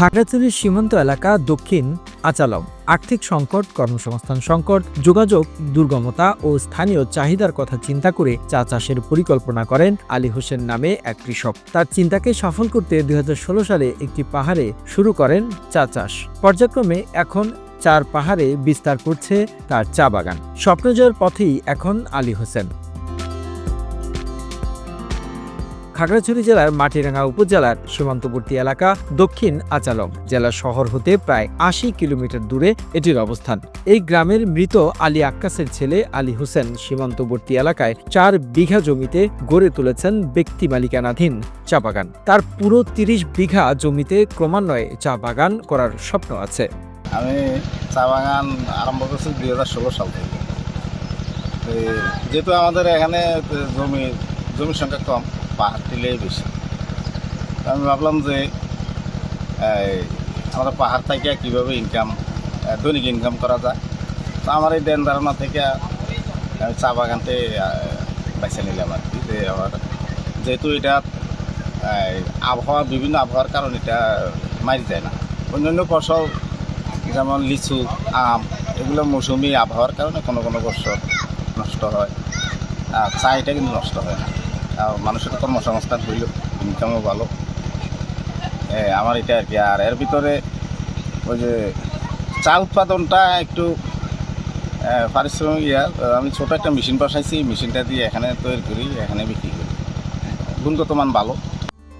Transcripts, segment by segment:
খাগড়াছড়ির সীমান্ত এলাকা দক্ষিণ আচালম আর্থিক সংকট, কর্মসংস্থান সংকট, যোগাযোগ দুর্গমতা ও স্থানীয় চাহিদার কথা চিন্তা করে চা চাষের পরিকল্পনা করেন আলী হোসেন নামে এক কৃষক। তার চিন্তাকে সফল করতে দুই হাজার ষোলো সালে একটি পাহাড়ে শুরু করেন চা চাষ। পর্যায়ক্রমে এখন চার পাহাড়ে বিস্তার করছে তার চা বাগান। স্বপ্নজয়ের পথেই এখন আলী হোসেন। খাগড়াছড়ি জেলার মাটিরাঙ্গা উপজেলার সীমান্তবর্তী এলাকা দক্ষিণ আচালম জেলা শহর হতে প্রায় আশি কিলোমিটার দূরে এটির অবস্থান। এই গ্রামের মৃত আলী আক্কাসের ছেলে আলী হোসেন সীমান্তবর্তী এলাকায় চার বিঘা জমিতে গড়ে তুলেছেন ব্যক্তি মালিকানাধীন চা বাগান। তার পুরো তিরিশ বিঘা জমিতে ক্রমান্বয়ে চা বাগান করার স্বপ্ন আছে। আমি চা বাগান আরম্ভ করছি দুই হাজার ষোলো সাল থেকে। যেহেতু আমাদের এখানে জমি জমির সংখ্যা কম পাহাড় টিলেই বেশি আমি ভাবলাম যে আমরা পাহাড় থেকে কীভাবে ইনকাম দৈনিক ইনকাম করা যায়? তো আমার এই দেন ধারণা থেকে আমি চা বাগানতে বেছে নিলাম আর কি। যে আমার, যেহেতু এটা আবহাওয়া, বিভিন্ন আবহাওয়ার কারণে এটা মারি যায় না। অন্যান্য ফসল, যেমন লিচু, আম, এগুলো মৌসুমি আবহাওয়ার কারণে কোনো কোনো বছর নষ্ট হয়। আর চা এটা কিন্তু নষ্ট হয় না। আর মানুষের কর্মসংস্থান হইল ইনকামও ভালো। এ, আমার এটা আর কি আর এর ভিতরে ওই যে চা উৎপাদনটা একটু পারিশ্রমিক ইয়া আমি ছোটো একটা মেশিন বসাইছি মেশিনটা দিয়ে এখানে তৈরি করি এখানে বিক্রি করি। গুণগত মান ভালো।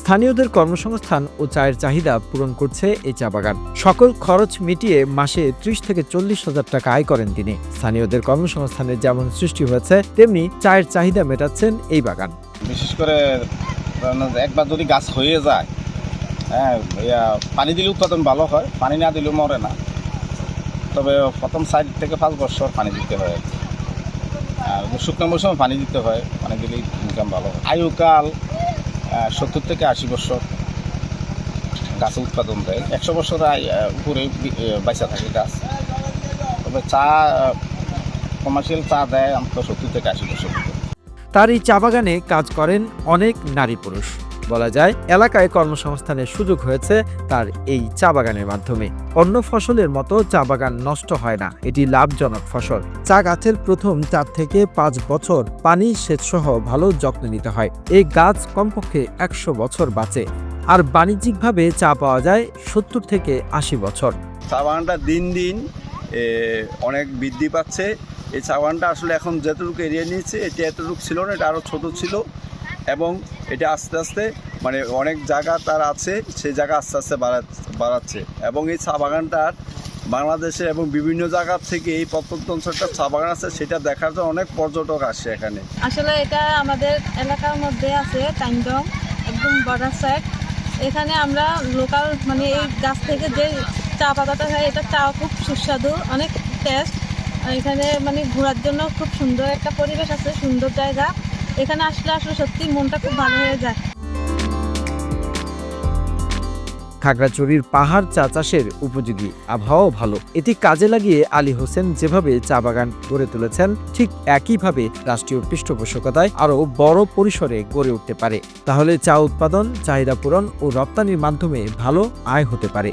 স্থানীয়দের কর্মসংস্থান ও চায়ের চাহিদা পূরণ করছে এই চা বাগান। সকল খরচ মিটিয়ে মাসে ত্রিশ থেকে চল্লিশ হাজার টাকা আয় করেন তিনি। স্থানীয়দের কর্মসংস্থানের যেমন সৃষ্টি হয়েছে তেমনি চায়ের চাহিদা মেটাচ্ছেন এই বাগান। বিশেষ করে একবার যদি গাছ হয়ে যায় হ্যাঁ পানি দিলে উৎপাদন ভালো হয়, পানি না দিলেও মরে না। তবে প্রথম সাইড থেকে পাঁচ বছর পানি দিতে হয়। আর শুকনো মৌসুমে পানি দিতে হয়, পানি দিলেই ইনকাম ভালো হয়। আয়ুকাল সত্তর থেকে আশি বছর গাছ উৎপাদন দেয়। একশো বছর উপরে বাইসা থাকে গাছ। তবে চা কমার্শিয়াল চা দেয় অন্তত সত্তর থেকে আশি বছর তার এই চা বাগানে কাজ করেন অনেক নারী পুরুষ। বলা যায়, এলাকায় কর্মসংস্থানের সুযোগ হয়েছে তার এই চা বাগানের মাধ্যমে। অন্য ফসলের মতো চা বাগান নষ্ট হয় না, এটি লাভজনক ফসল। চা গাছের প্রথম চার থেকে পাঁচ বছর পানি সেচসহ ভালো যত্ন নিতে হয়। এই গাছ কমপক্ষে একশো বছর বাঁচে আর বাণিজ্যিকভাবে চা পাওয়া যায় সত্তর থেকে আশি বছর। চা বাগানটা দিন দিন অনেক বৃদ্ধি পাচ্ছে। এই চা বাগানটা আসলে এখন যতটুকু এরিয়া নিয়েছে, এটা এতটুকু ছিল না, এটা আরও ছোট ছিল। এবং এটা আস্তে আস্তে মানে অনেক জায়গা তার আছে, সেই জায়গা আস্তে আস্তে বাড়া- বাড়াচ্ছে। এবং এই চা বাগানটার বাংলাদেশে এবং বিভিন্ন জায়গা থেকে এই প্রত্যন্ত অঞ্চলটা চা বাগান আছে, সেটা দেখার জন্য অনেক পর্যটক আসে এখানে। আসলে এটা আমাদের এলাকার মধ্যে আছে টাইমডং একদম বর্ডার সাইড এখানে আমরা লোকাল মানে এই গাছ থেকে যে চা পাতাটা হয়, এটা চা খুব সুস্বাদু, অনেক টেস্ট এখানে মানে ঘোরার জন্য খুব সুন্দর একটা পরিবেশ আছে, সুন্দর জায়গা। এখানে আসলে আসলে সত্যি মনটা খুব ভালো হয়ে যায়। খাগড়াছড়ির পাহাড় চা চাষের উপযোগী আবহাওয়াও ভালো। এটি কাজে লাগিয়ে আলী হোসেন যেভাবে চা বাগান গড়ে তুলেছেন, ঠিক একইভাবে রাষ্ট্রীয় পৃষ্ঠপোষকতায় আরও বড় পরিসরে গড়ে উঠতে পারে। তাহলে চা উৎপাদন, চাহিদা পূরণ ও রপ্তানির মাধ্যমে ভালো আয় হতে পারে।